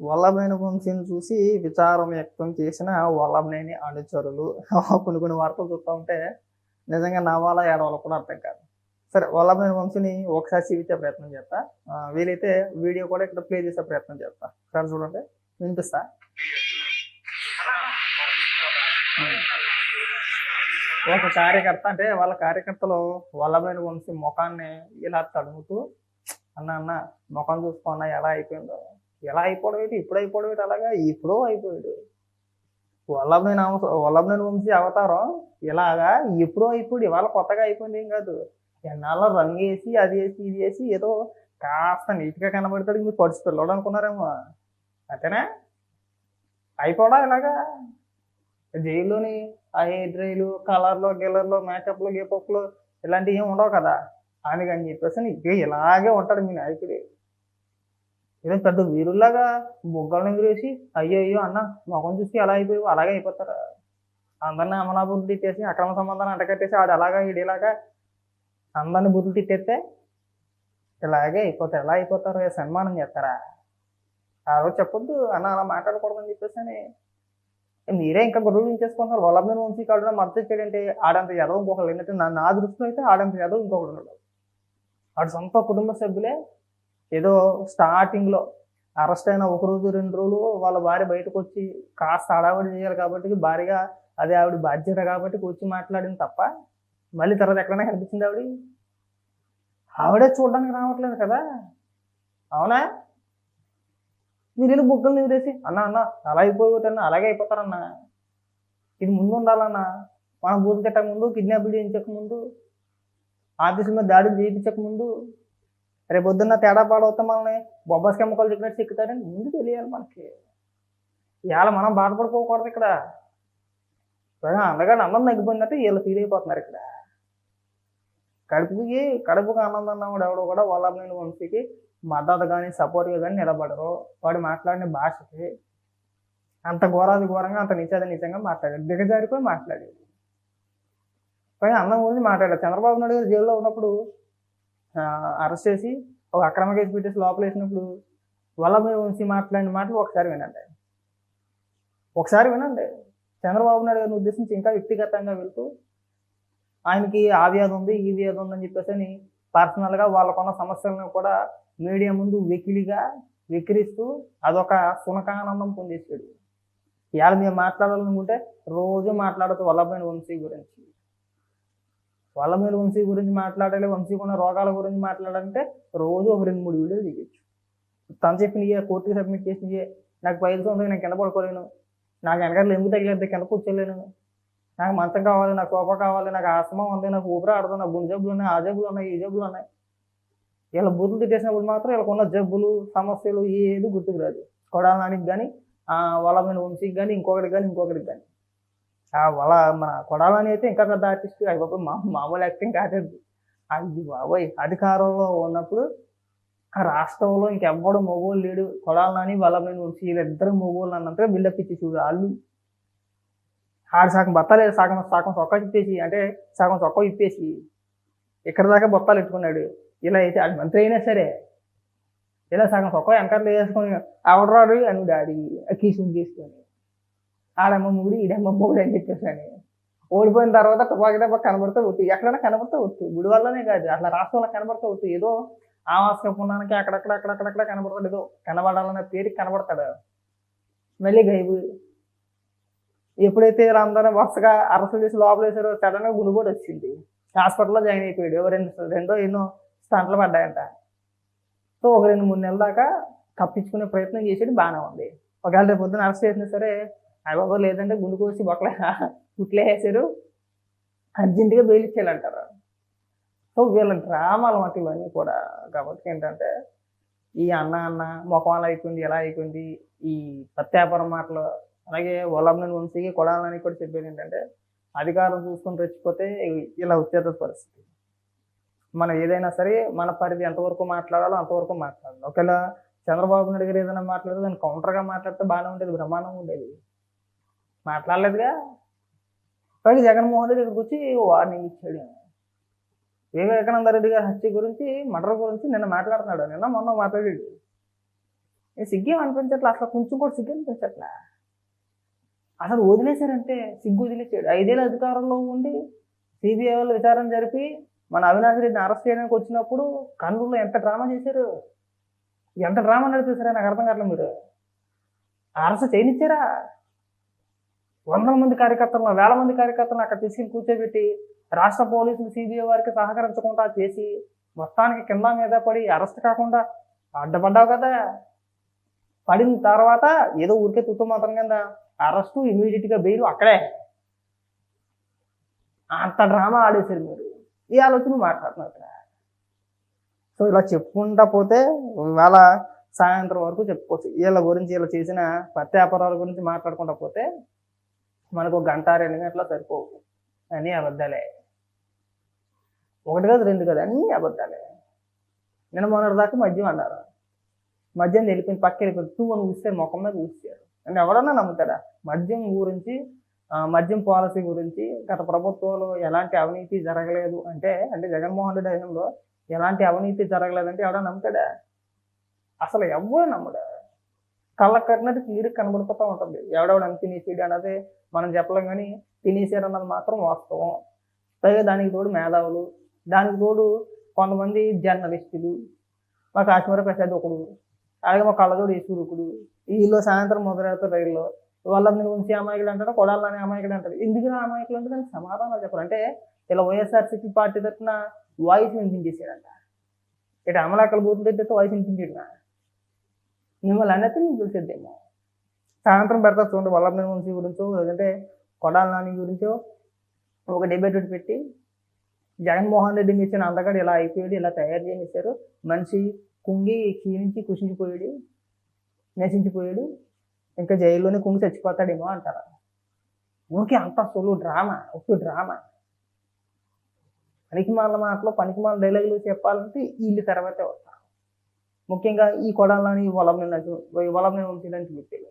వల్లభనేని వంశీని చూసి విచారం వ్యక్తం చేసిన వల్లభనేని అనుచరులు కొన్ని కొన్ని వార్తలు చూస్తూ ఉంటే నిజంగా నవ్వాలా ఏడవాలో కూడా అర్థం కాదు. సరే వల్లభనేని వంశీని ఒకసారి చూపించే ప్రయత్నం చేస్తా. వీలైతే వీడియో కూడా ఇక్కడ ప్లే చేసే ప్రయత్నం చేస్తా. ఒకసారి చూడండి. వినిపిస్తా? ఒక కార్యకర్త అంటే వాళ్ళ కార్యకర్తలు వల్లభనేని వంశీ ముఖాన్ని ఇలా తడుముతూ అన్న అన్న ముఖం చూసుకోన్న ఎలా అయిపోయిందో. ఎలా అయిపోవడం ఏంటి? ఇప్పుడు అయిపోవడం ఏంటి? అలాగా ఇప్పుడో అయిపోయాడు. వల్లభనేని అంశ వల్లభనేని వంశీ అవతారం ఇలాగా ఎప్పుడో అయిపోయాడు. ఇవాళ కొత్తగా అయిపోయింది ఏం కాదు. ఎన్నాళ్ళ రంగు వేసి అది వేసి ఇది వేసి ఏదో కాస్త నీట్గా కనబడతాడు మీరు పడిచి పిల్లడు అనుకున్నారేమో. అంతేనా? అయిపోవడా ఇలాగా? జైల్లోని ఆ హెయిర్ డ్రైలు కలర్లో గిల్లర్లు మేకప్లు గేపప్లు ఇలాంటివి ఏమి ఉండవు కదా. అందుకని చెప్పేసి ఇక ఇలాగే ఉంటాడు మీ నాయకుడు. ఇదే పెద్ద వీరుల్లాగా బొగ్గలను ఎగురేసి అయ్యో అయ్యో అన్న మొఖం చూసి అలా అయిపోయావు? అలాగే అయిపోతారు? అందరిని అమనా బుద్ధి తిట్టేసి అక్రమ సంబంధాన్ని అంటకట్టేసి ఆడు అలాగా ఇడేలాగా అందరిని బుద్ధులు తిట్టేస్తే ఇలాగే అయిపోతారు. ఎలా అయిపోతారు? సన్మానం చేస్తారా? ఆ రోజు చెప్పొద్దు అన్న అలా మాట్లాడకూడదని చెప్పేసి అని. మీరే ఇంకా గొడవలు చేసుకుంటున్నారు వల్లభనేని ఉంచి కాడు మద్దతు చేయడంటే ఆడంత ఎదవ ఇంకొకరు ఏంటంటే నా నా దృష్టిలో అయితే ఆడంత ఎదవ ఇంకొకడు ఉన్నాడు. వాడు సొంత కుటుంబ సభ్యులే. ఏదో స్టార్టింగ్లో అరెస్ట్ అయిన ఒక రోజు రెండు రోజులు వాళ్ళ భార్య బయటకు వచ్చి కాస్త హడావిడి చేయాలి కాబట్టి భార్యగా అది ఆవిడ బాధ్యత కాబట్టి వచ్చి మాట్లాడింది తప్ప మళ్ళీ తర్వాత ఎక్కడైనా కనిపించింది ఆవిడ? ఆవిడే చూడడానికి రావట్లేదు కదా. అవునా? మీరు వెళ్ళి బుగ్గలు నీరేసి అన్న అన్న అలా అయిపోతారన్న అలాగే అయిపోతారన్న. ఇది ముందు ఉండాలన్న. మనం బూతు తిట్టక ముందు కిడ్నాప్లు చేయించక ముందు ఆఫీసుల మీద దాడులు చేయించక ముందు రేపు పొద్దున్న తేడా పాడవుతాం మనల్ని బొబ్బాస్ కెమికల్ చెప్పినట్టు చెక్కుతారని ముందు తెలియాలి మనకి. ఇవాళ మనం బాధపడిపోకూడదు ఇక్కడ. పైగా అందగానే అన్నం తగ్గిపోయిందంటే వీళ్ళు ఫీల్ అయిపోతున్నారు ఇక్కడ. కడుపుకి కడుపుకి ఆనందం అన్నవాడు ఎవడో కూడా వాళ్ళ నేను వంశీకి మద్దతు కానీ సపోర్ట్గా కానీ నిలబడరు. వాడు మాట్లాడిన భాషకి అంత ఘోరాది ఘోరంగా అంత నిషేధ నిజంగా మాట్లాడాడు. దిగజారిపోయి మాట్లాడాడు. పైగా అన్నం గురించి మాట్లాడాడు. చంద్రబాబు నాయుడు గారు జైల్లో ఉన్నప్పుడు అరెస్ట్ చేసి ఒక అక్రమ కేసు పెట్టేసి లోపల వేసినప్పుడు వల్లభ వంశీ మాట్లాడిన మాటలు ఒకసారి వినండి. ఒకసారి వినండి. చంద్రబాబు నాయుడు గారిని ఉద్దేశించి ఇంకా వ్యక్తిగతంగా వెళ్తూ ఆయనకి ఆ వ్యాధి ఉంది ఈ వ్యాధి ఉందని చెప్పేసి అని పర్సనల్గా వాళ్ళకున్న సమస్యలను కూడా మీడియా ముందు వెకిలిగా వెకిరిస్తూ అదొక సునకానందం పొందేసాడు ఇవాళ మేము మాట్లాడాలనుకుంటే రోజు మాట్లాడుతూ వల్లభైన వంశీ గురించి. వల్లభైన వంశీ గురించి మాట్లాడాలి వంశీకి ఉన్న రోగాల గురించి మాట్లాడాలంటే రోజు ఒక రెండు మూడు వీడియోలు తీయచ్చు. తను చెప్పిన కోర్టుకి సబ్మిట్ చేసినవి నాకు పైలతో ఉంది నేను కింద పడుకోలేను నాకు వెనకాల ఎందుకు తగిలేదు కింద కూర్చోలేను నాకు మంచం కావాలి నాకు కోప కావాలి నాకు ఆసమం ఉంది నాకు ఊపిరి ఆడదు నాకు గుండె జబ్బులు ఉన్నాయి ఆ జబ్బులు ఉన్నాయి ఈ జబ్బులు ఉన్నాయి. వీళ్ళ బుద్ధులు తిట్టేసినప్పుడు మాత్రం వీళ్ళకున్న జబ్బులు సమస్యలు ఏది గుర్తుకు రాదు. కొడాలనానికి కానీ ఆ మీద వంశీకి కానీ ఇంకొకరికి కానీ ఇంకొకరికి కానీ ఆ వల మన కొడాలని అయితే ఇంకా పెద్ద ఆర్టిస్ట్ అవి బాబు మా మామూలు యాక్టింగ్ కాదండి. అది బాబోయ్ అధికారంలో ఉన్నప్పుడు ఆ రాష్ట్రంలో ఇంకెవ్వడు మొగోళ్ళు లేడు. కొడాలని వలమైన ఉంచి వీళ్ళిద్దరు మొగోళ్ళు అన్నంతగా బిల్డప్ ఇచ్చి చూడు వాళ్ళు. ఆడు సగం బత్తాలు సగం సగం చొక్కా ఇప్పేసి అంటే సగం చొక్కా ఇప్పేసి ఇక్కడ దాకా బొత్తాలు ఎట్టుకున్నాడు. ఇలా అయితే అది మంత్రి అయినా సరే ఇలా సగం చొక్కా వెనకాల వేసుకొని ఆవిడరాడు అని డాడీ కీసుని తీసుకొని ఆడమ్మ మూడు ఈడమ్మ మూడు అని చెప్పేసాను ఓడిపోయిన తర్వాత తుపాకి దెబ్బ కనబడితే ఒట్టు. ఎక్కడైనా కనబడితే ఒట్టు. గుడి వల్లనే కాదు అట్లా రాష్ట్రంలో కనబడితే ఒట్టు. ఏదో ఆవాస పుణ్యానికి అక్కడక్కడ అక్కడక్కడక్కడ కనబడతాడు. ఏదో కనబడాలనే పేరుకి కనబడతాడు. మళ్ళీ గైబు. ఎప్పుడైతే వీళ్ళందరూ వరుసగా అరెస్ట్ చేసి లోపల వేసారో సడన్గా గుడి కూడా వచ్చింది. హాస్పిటల్లో జాయిన్ అయిపోయాడు. రెండు రెండో ఎన్నో స్టంట్లు పడ్డాయంట. సో ఒక రెండు మూడు నెలల దాకా తప్పించుకునే ప్రయత్నం చేసేది బాగానే ఉంది. ఒకవేళ రేపు పొద్దున అరెస్ట్ చేసినా సరే అయ్యబాబా లేదంటే గుండు కోసి బొక్కలే గుట్లే వేసారు. అర్జెంటుగా బెయిల్ ఇచ్చేయాలంటారు సో వీళ్ళ డ్రామాలు మాట ఇవన్నీ కూడా. కాబట్టి ఏంటంటే ఈ అన్న అన్న ముఖం అలా అయిపోయింది ఎలా అయిపోయింది. ఈ సత్యాపురం మాటలు అలాగే వల్లభనేని వంశీకి కొడాలని కూడా చెప్పేది ఏంటంటే అధికారం చూసుకొని తెచ్చిపోతే ఇలా వచ్చేది పరిస్థితి. మనం ఏదైనా సరే మన పరిధి ఎంతవరకు మాట్లాడాలో అంతవరకు మాట్లాడాలి. ఒకవేళ చంద్రబాబు నాయుడు గారు ఏదైనా మాట్లాడితే దాన్ని కౌంటర్గా మాట్లాడితే బాగానే ఉండేది బ్రహ్మాండంగా ఉండేది. మాట్లాడలేదుగా. పైగా జగన్మోహన్ రెడ్డి ఇక్కడికి వచ్చి వార్నింగ్ ఇచ్చాడు. వివేకానంద రెడ్డి గారి హత్య గురించి మర్డర్ గురించి నిన్న మాట్లాడుతున్నాడు. నిన్న మొన్న మాట్లాడాడు. నేను సిగ్గేం అనిపించట్లా. అసలు కొంచెం కూడా సిగ్గు అనిపించట్లా. అసలు వదిలేశారంటే సిగ్గు వదిలేసాడు ఐదేళ్ళ అధికారంలో ఉండి సిబిఐ వాళ్ళు విచారణ జరిపి మన అవినాష్ రెడ్డిని అరెస్ట్ చేయడానికి వచ్చినప్పుడు కర్నూలులో ఎంత డ్రామా చేశారు? ఎంత డ్రామా నడిపేశారా నాకు అర్థం కావట్లేదు మీరు. అరెస్ట్ చేయనిచ్చారా? వందల మంది కార్యకర్తలను వేల మంది కార్యకర్తలను అక్కడ తీసుకుని కూర్చోబెట్టి రాష్ట్ర పోలీసులు సిబిఐ వారికి సహకరించకుండా చేసి మొత్తానికి కింద మీద పడి అరెస్ట్ కాకుండా అడ్డపడ్డావు కదా. పడిన తర్వాత ఏదో ఊరికే తుత్తు మాత్రం కింద అరెస్టు ఇమీడియట్గా బెయిల్ అక్కడే. అంత డ్రామా ఆడేశారు మీరు. ఈ ఆలోచన మాట్లాడుతున్నారు ఇక్కడ సో ఇలా చెప్పుకుంటా పోతే ఇవాళ సాయంత్రం వరకు చెప్పుకోవచ్చు. వీళ్ళ గురించి వీళ్ళు చేసిన ప్రత్యాపరాల గురించి మాట్లాడుకుంటా పోతే మనకు ఒక గంట రెండు గంటల సరిపోవు. అన్నీ అబద్ధాలే. ఒకటి కాదు రెండు కాదు అన్నీ అబద్ధాలే. నిన్న మొన్నటి దాకా మద్యం అన్నారు. మద్యం వెళ్ళిపోయింది పక్క వెళ్ళిపోయింది టూ అని ఊసారు ముఖం మీద ఊసారు అంటే ఎవడన్నా నమ్ముతాడా మద్యం గురించి మద్యం పాలసీ గురించి గత ప్రభుత్వంలో ఎలాంటి అవినీతి జరగలేదు అంటే అంటే జగన్మోహన్ రెడ్డి హయాంలో ఎలాంటి అవినీతి జరగలేదంటే ఎవడన్నా నమ్ముతాడా? అసలు ఎవ్వరు నమ్మడా? కళ్ళ కట్టినట్టు క్లియర్ కనబడిపోతూ ఉంటుంది. ఎవడెవడు అని తినేసాడు అన్నది మనం చెప్పలేం కానీ తినేసాడు అన్నది మాత్రం వాస్తవం. పైగా దానికి తోడు మేధావులు దానికి తోడు కొంతమంది జర్నలిస్టులు మా కాశ్మీర ప్రసాద్ ఒకడు అలాగే మా కళ్ళజోడు ఈశ్వరుకుడు వీళ్ళు సాయంత్రం మొదలెడతారు రైల్లో. వాళ్ళని ఉంచి అమాయకుడు అంటారు కొడాలని అమాయకుడు అంటారు ఎందుకు నా అమాయకులు అంటే దానికి సమాధానాలు చెప్పరు. అంటే ఇలా వైఎస్ఆర్సీపీ పార్టీ తరఫున వాయిస్ వినిపించేసాడంట ఇటు అమలాకల బూతులు తిట్టితే వాయిస్ వినిపించాడు మిమ్మల్ని అన్నట్టు మీకు తెలిసేద్దేమో సాయంత్రం పెడతా చూడండి వల్లభ వంశీ గురించో లేదంటే కొడాల నాని గురించో ఒక డిబేట్ ఒకటి పెట్టి జగన్మోహన్ రెడ్డి ఇచ్చిన అందగాడు ఇలా అయిపోయాడు ఇలా తయారు చేసేసారు మనిషి కుంగి క్షీణించి కుషించిపోయాడు నశించిపోయాడు ఇంకా జైల్లోనే కుంగి చచ్చిపోతాడేమో అంటారు. ఊరికే అంత సొలు డ్రామా ఒక డ్రామా పనికిమాల మాటలో పనికిమాల డైలాగులు చెప్పాలంటే వీళ్ళు తర్వాతే వస్తారు ముఖ్యంగా ఈ కొడాలని వలంని వలంని ఉంచడానికి వ్యక్తులు